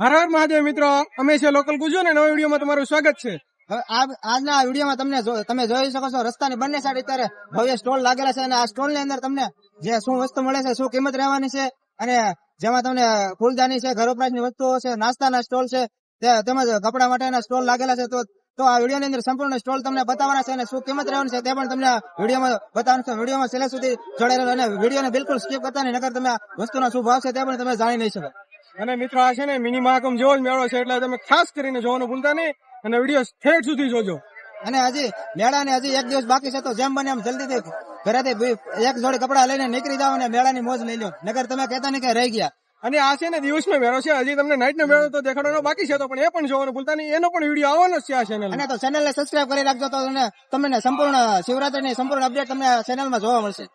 હર મહાદેવ મિત્રો, અમે છે લોકલ ગુજો ને નવા વિડીયોમાં તમારું સ્વાગત છે. આજના વિડીયોમાં તમને તમે જોઈ શકો છો, રસ્તાની બંને સાઈડ અત્યારે ભવ્ય સ્ટોલ લાગેલા છે અને આ સ્ટોલની અંદર તમને જે શું વસ્તુ મળે છે, શું કિંમત રહેવાની છે અને જેમાં તમને ફૂલદાની છે, ઘર વપરાશની વસ્તુઓ છે, નાસ્તાના સ્ટોલ છે તેમજ કપડા માટેના સ્ટોલ લાગેલા છે. તો તો આ વીડિયો ની અંદર સંપૂર્ણ સ્ટોલ તમને બતાવવાના છે અને શું કિંમત રહેવાની છે તે પણ તમને વિડીયોમાં બતાવવાનું છે. વિડીયોમાં છેલ્લે સુધી જોડાયેલો અને વિડીયોને બિલકુલ સ્કીપ કરતા નહીં નગર તમે વસ્તુનો શું ભાવ છે તે પણ તમે જાણી નહીં શકો. અને મિત્રો આ છે ને મિની મહાકમ જેવો જ મેળો છે એટલે તમે ખાસ કરીને જોવાનું ભૂલતા નહીં અને વીડિયો ઠેઠ સુધી જોજો. અને હજી મેળાને હજી એક દિવસ બાકી છે તો જેમ બને એમ જલ્દીથી ઘરેથી એક જોડે કપડા લઈને નીકળી જાવ અને મેળાની મોજ લઈ લો. નગર તમે કહેતા નહીં કે રહી ગયા. અને આ છે ને દિવસનો મેળો છે હજી તમને નાઇટનો મેળો તો દેખાડવાનો બાકી છે તો પણ એ પણ જોવાનું ભૂલતા નહીં. એનો પણ વીડિયો આવવાનો છે આ ચેનલ અને તો ચેનલને સબસ્ક્રાઇબ કરી રાખજો તો તમને તમને સંપૂર્ણ શિવરાત્રીની સંપૂર્ણ અપડેટ તમને ચેનલમાં જોવા મળશે.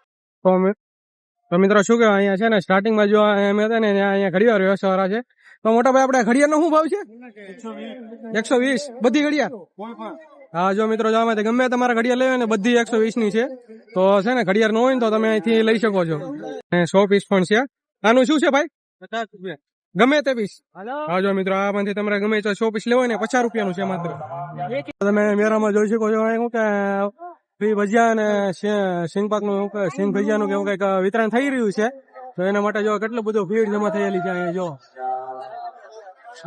તો મિત્રો શું કહેવાય? અહીંયા છે ને સ્ટાર્ટિંગમાં જો એમ હતા ને અહીંયા ઘડિયાળ વ્યવસ્થા છે તો મોટા ભાઈ આપણે ઘડિયાળનો શું ભાવ છે? એકસો વીસ. બધી ઘડિયાળ? હા જો મિત્રો જવા માટે ગમે તમારે ઘડિયાળ લેવી ને બધી એકસો વીસની છે. તો છે ને ઘડિયાળ નો હોય ને તો તમે અહીંથી લઈ શકો છો. સો પીસ પણ છે. આનું શું છે ભાઈ? પચાસ રૂપિયા. ગમે તે પીસ. હા જો મિત્રો આમાંથી તમારે ગમે તો સો પીસ લેવો ને પચાસ રૂપિયાનું છે માત્ર. તમે મેરામાં જોઈ શકો છો કે ફ્રી ભજીયા અને સિંગ પાકનું સિંગ ભજીયાનું કે એવું કંઈક વિતરણ થઈ રહ્યું છે. તો એના માટે જો કેટલું બધું ભીડ જમા થયેલી છે અહીંયા જો.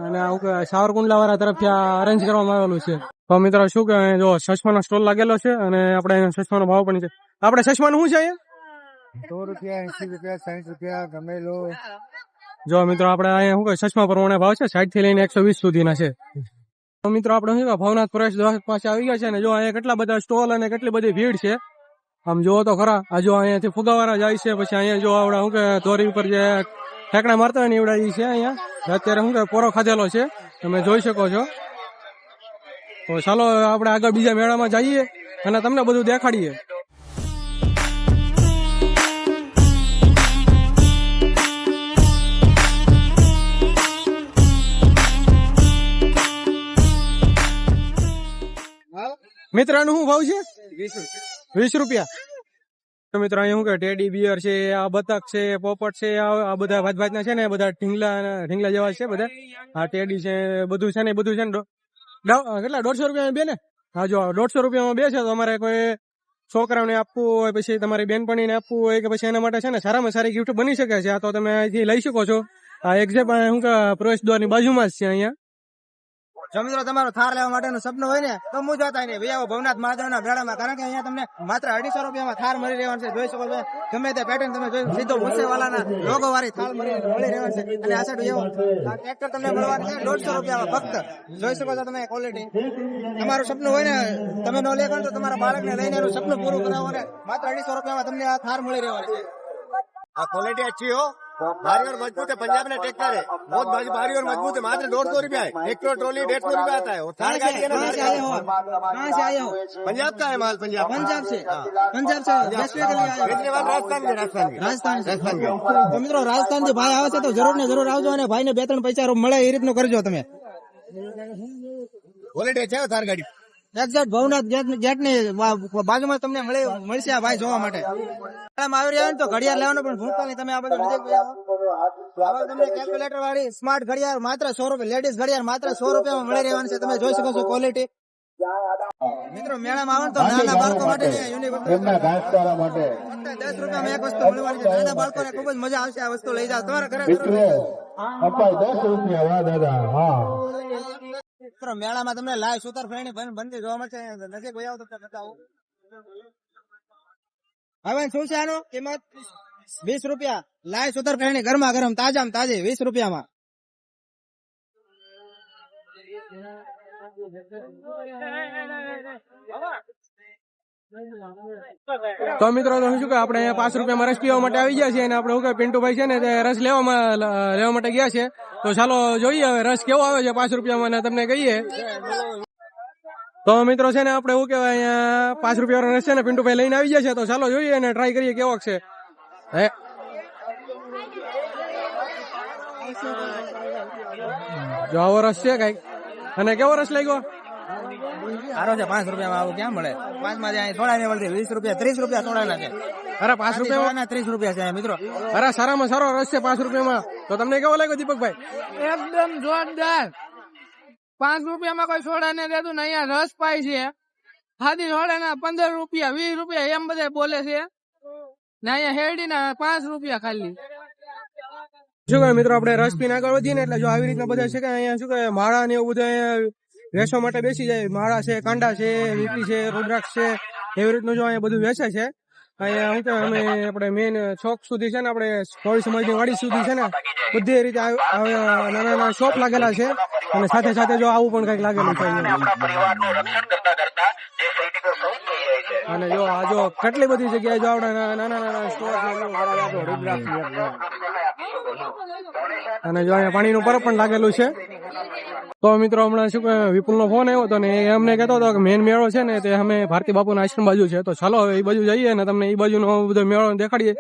અને આવું સાવરકુંડલા વાળા તરફથી આ અરેન્જ કરવામાં આવેલું છે. તો મિત્રો શું કે જો સસમાનો સ્ટોલ લાગેલો છે અને આપણે સસમાનો ભાવ પણ છે. આપણે સચમાનું શું છે અહીંયા? સો રૂપિયા એસી રૂપિયા સાઠ રૂપિયા ગમે લો જો મિત્રો આપણે અહીંયા શું કે સસમા પ્રમાણે ભાવ છે સાઠથી લઈને એકસો વીસ સુધીના છે. મિત્રો આપણે શું ભવનાથ પ્રવેશ દ્વાર પાસે આવી ગયા છે ને જો અહીંયા કેટલા બધા સ્ટોલ અને કેટલી બધી ભીડ છે, આમ જોવો તો ખરા, આ જો અહીંયાથી ફુગાવાળા જાય છે, પછી અહીંયા જો આપણે શું કે ધોરી ઉપર જે ઠેકડા મારતા હોય ને એવડા છે અહીંયા અત્યારે શું કે પોરો ખાધેલો છે, તમે જોઈ શકો છો. તો ચાલો આપણે આગળ બીજા મેળામાં જઈએ અને તમને બધું દેખાડીએ. મિત્ર આનું શું ભાવ છે? વીસ રૂપિયા. તો મિત્રો અહીંયા શું કે ટેડી બિયર છે આ બતક છે પોપટ છે આ આ બધા ભાત ભાતના છે ને બધા ઢીંગલા ઢીંગલા જેવા છે બધા. આ ટેડી છે બધું છે ને બધું છે ને કેટલા? દોઢસો રૂપિયા બે ને? હા જો દોઢસો રૂપિયામાં બે છે તો અમારે કોઈ છોકરાઓને આપવું હોય પછી તમારી બેનપણીને આપવું હોય કે પછી એના માટે છે ને સારામાં સારી ગિફ્ટ બની શકે છે. આ તો તમે અહીંથી લઈ શકો છો. આ એક્ઝેક્ટ શું કે પ્રવેશ દ્વારની બાજુમાં જ છે અહીંયા. જમીન તમારો થાર લેવા માટેનું સપનું હોય ને, તો હું જોતા નહીં ભાઈ ભવનાથ મહાદેવના મેળામાં કારણ કે અહીંયા તમને માત્ર અઢીસો રૂપિયામાં થાર મળી રહેવાનું છે. જોઈ શકો ગમે તે પેટર્ન તમે જોઈ સીધો મુસેવાલાના લોગો વાળી થાર મળી રહેવાનું છે. અને આ સાઈડ એવો ટ્રેક્ટર તમને મળવાનું છે દોઢસો રૂપિયામાં ફક્ત. જોઈ શકો છો તમે ક્વોલિટી તમારું સપનું હોય ને, તમે નો લે તો તમારા બાળકને લઈને એનું સપનું પૂરું કરાવો ને. માત્ર અઢીસો રૂપિયામાં તમને આ થાર મળી રહેવાનું છે. આ ક્વોલિટી અચ્છી હો. भारी और मजबूत है पंजाब ने ट्रैक्टर है बहुत भारी भारी और मजबूत है मात्र दौड़ सौ रुपया है एक किलो ट्रॉली डेढ़ सौ रुपया आता है और थार कहाँ से गाड़ी है कहाँ से आए ना हो कहाँ से आए हो पंजाब का है माल पंजाब पंजाब से पंजाब से बेचने के लिए आए हो बेचने वाला राजस्थान के राजस्थान के રાજસ્થાન રાજસ્થાન કે. તો મિત્રો રાજસ્થાન થી ભાઈ આવે છે તો જરૂર ને જરૂર આવજો અને ભાઈ ને બે ત્રણ પૈસા મળે એ રીતનું કરજો તમે क्वालिटी अच्छा है थार गाड़ी એક્ઝેક્ટ ભવનાથ ગેટ- ની બાજુમાં તમને મળે મળશે આ ભાઈ જોવા માટે. આવી રહ્યા તો ઘડિયાળ લેવાનો પણ ભૂલતા નહીં તમે આ બધું તમને કેલ્ક્યુલેટર વાળી સ્માર્ટ ઘડિયાળ માત્ર સો રૂપિયા લેડીઝ ઘડિયાળ માત્ર સો રૂપિયામાં મળી રહેવાની છે તમે જોઈ શકો છો ક્વોલિટી મિત્રો મેળામાં આવો તો નાના બાળકો માટે દસ રૂપિયામાં એક વસ્તુ મળવાની છે. નાના બાળકોને ખૂબ જ મજા આવશે આ વસ્તુ લઈ જાઓ. તમારા ઘરે દસ રૂપિયા દાદા હા મિત્રો, મેળામાં તમને લાઈવ સુતર ફેરણી બંધી જોવા મળશે. નજીક વહી આવો તો બતાવું. હવે શું છે આનું? કિંમત? વીસ રૂપિયા. લાઈવ સુતર ફેરણી ગરમા ગરમ તાજા તાજી, વીસ રૂપિયામાં. તો મિત્રો શું કે આપણે પાંચ રૂપિયામાં રસ પીવા માટે આવી ગયા છીએ અને આપણે શું કે પિન્ટુભાઈ છે ને રસ લેવામાં લેવા માટે ગયા છે. તો ચાલો જોઈએ હવે રસ કેવો આવે છે પાંચ રૂપિયામાં મને તમને કહીએ. તો મિત્રો છે ને આપણે શું કહેવાય અહીંયા પાંચ રૂપિયા રસ છે ને પિન્ટુભાઈ લઈને આવી ગયા છે તો ચાલો જોઈએ અને ટ્રાય કરીએ કેવો છે. હે. જો આવો રસ છે કંઈક. અને કેવો રસ લાગ્યો? સારો છે પાંચ રૂપિયામાં આવું ક્યાં મળે? પાંચમાં જાય થોડા ને મળતી વીસ રૂપિયા ત્રીસ રૂપિયા થોડા ના છે. અરે પાંચ રૂપિયા ના ત્રીસ રૂપિયા છે મિત્રો. અરે સારામાં સારો રસ છે પાંચ રૂપિયામાં. તો તમને કેવો લાગ્યો દીપકભાઈ? એકદમ જોરદાર. પાંચ રૂપિયામાં કોઈ સોડા ને દેતું ને અહીંયા રસ પાય છે. ખાધી સોડા ના પંદર રૂપિયા વીસ રૂપિયા એમ બધા બોલે છે. ને અહીંયા હેરડી ના પાંચ રૂપિયા ખાલી. શું કહે મિત્રો આપણે રસ પીને આગળ વધીએ ને? એટલે જો આવી રીતના બધા છે કે અહીંયા શું કહે માળા ને એવું બધું વેચવા માટે બેસી જાય. માળા છે કાંડા છે વીપી છે રુદ્રાક્ષ છે એવી રીતનું જો અહીંયા બધું વેચે છે. અહીંયા શું કે અમે આપણે મેઇન ચોક સુધી છે ને આપણે કોળી સમાજની વાડી સુધી છે ને બધી રીતે નાના નાના શોપ લાગેલા છે. અને સાથે સાથે જો આવું પણ કંઈક લાગેલું છે અને જો આ જો કેટલી બધી જગ્યાએ જો આપણે નાના નાના સ્ટોર અને જો અહીંયા પાણીનું પરબ પણ લાગેલું છે. તો મિત્રો, હમણાં શું વિપુલનો ફોન આવ્યો હતો ને એ અમને કહેતો હતો કે મેન મેળો છે ને તે અમે ભારતી બાપુના આશ્રમ બાજુ છે. તો ચાલો હવે એ બાજુ જઈએ ને તમને એ બાજુનો બધો મેળો દેખાડીએ.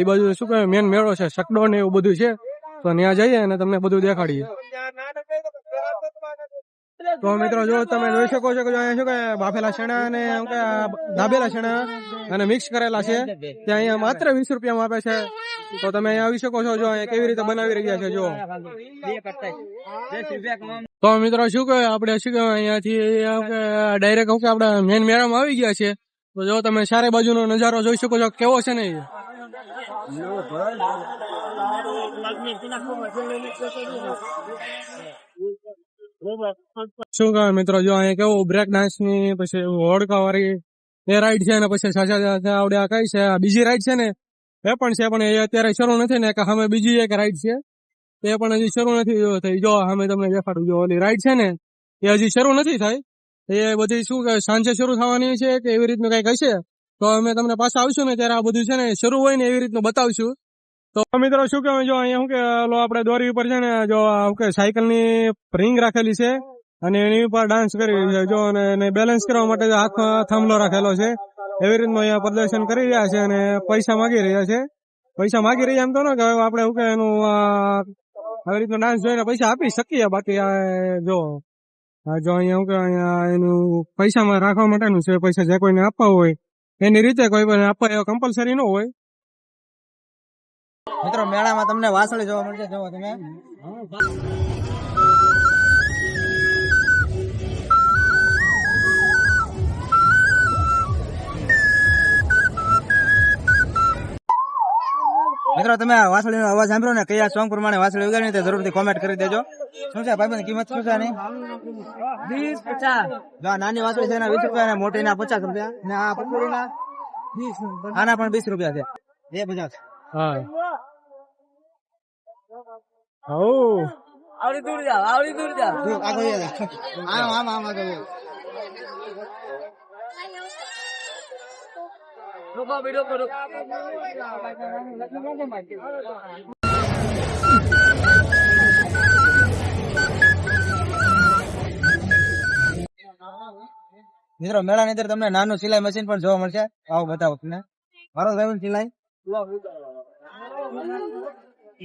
એ બાજુ શું કહે મેન મેળો છે શકડો ને એવું બધું છે. તો ત્યાં જઈએ અને તમને બધું દેખાડીએ. તો મિત્રો, જો તમે જોઈ શકો છો કે અહીંયા શું કે બાફેલા શેણા અને દાબેલા શેણા અને મિક્સ કરેલા છે. તે અહીંયા માત્ર વીસ રૂપિયામાં આપે છે. તો તમે અહીંયા આવી શકો છો, જો અહીંયા કેવી રીતે બનાવી રહ્યા છે, જો. તો મિત્રો શું કહે આપણે શું કહેવાય અહીંયાથી ડાયરેક્ટ શું કે આપણે મેન મેળામાં આવી ગયા છે તો જો તમે ચારે બાજુનો નજારો જોઈ શકો છો. કેવો છે ને શું કહે મિત્રો? જો અહીંયા કેવું બ્રેક ડાન્સની, પછી હોડકા વાળી એ રાઈડ છે અને પછી સાચા આવડે આ કઈ છે? બીજી રાઈડ છે ને? એ પણ છે, પણ એ અત્યારે શરૂ નથી ને, કે સામે બીજી એક રાઈડ છે. તે પણ હજી શરૂ નથી થઈ. જો, અમે તમને દેખાડું જો, ઓલી રાઈડ છે ને, એ હજી શરૂ નથી થઈ. એ બધી શું સાંજે શરૂ થવાની છે કે એવી રીતનું કંઈક હશે? તો અમે તમને પાછા આવશું ને ત્યારે આ બધું છે ને, શરૂ હોય ને એવી રીતનું બતાવશું. તો મિત્રો, શું કહેવાય જો, અહીંયા શું કે, લો, આપણે દોરી ઉપર છે ને, જો કે સાયકલની રિંગ રાખેલી છે અને એની ઉપર ડાન્સ કરી છે. જો, અને બેલેન્સ કરવા માટે હાથ થાંભલો રાખેલો છે. એવી રીતનું અહીંયા પ્રદર્શન કરી રહ્યા છે અને પૈસા માંગી રહ્યા છે. પૈસા માંગી રહ્યા એમ તો ને કે આપણે શું કે, એનું આવી રીતનો ડાન્સ જોઈને પૈસા આપી શકીએ. બાકી જો જો અહીંયા શું કે અહીંયા એનું પૈસામાં રાખવા માટેનું છે, પૈસા જે કોઈને આપવા હોય, એની રીતે કોઈ પણ આપવા એવા કમ્પલસરી ન હોય. મિત્રો, મેળામાં તમને વાસળી જોવા મળશે. જોવો તમે. મિત્રો તમે આ વાસળીનો અવાજ સાંભળો ને કયા સોંગ પ્રમાણે વાસળી વગાડી તે જરૂરથી કોમેન્ટ કરી દેજો. શું છે ભાઈ કિંમત શું છે વીસ પચાસ. નાની વાસળી છે એના વીસ રૂપિયા અને મોટી ના પચાસ રૂપિયા. ને આ પકોડીના આના પણ વીસ રૂપિયા છે. એ પચાસ. હા. આવડી દૂર જાવ આવડી દૂર જાવ આગળ આમ આમ આમ આગળ જઈએ. રોકો વિડિયો કરો મિત્રો મેળાની અંદર તમને નાનું સિલાઈ મશીન પણ જોવા મળશે. આવો બતાવો તમને. મારો ભાઈ સિલાઈ.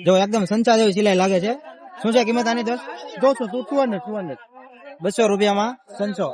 જો એકદમ સંચા જેવી સિલાઈ લાગે છે. શું છે કિંમત આની દોસ્ત જોશો તું ટુ હંડ્રેડ બસો રૂપિયામાં સંચો.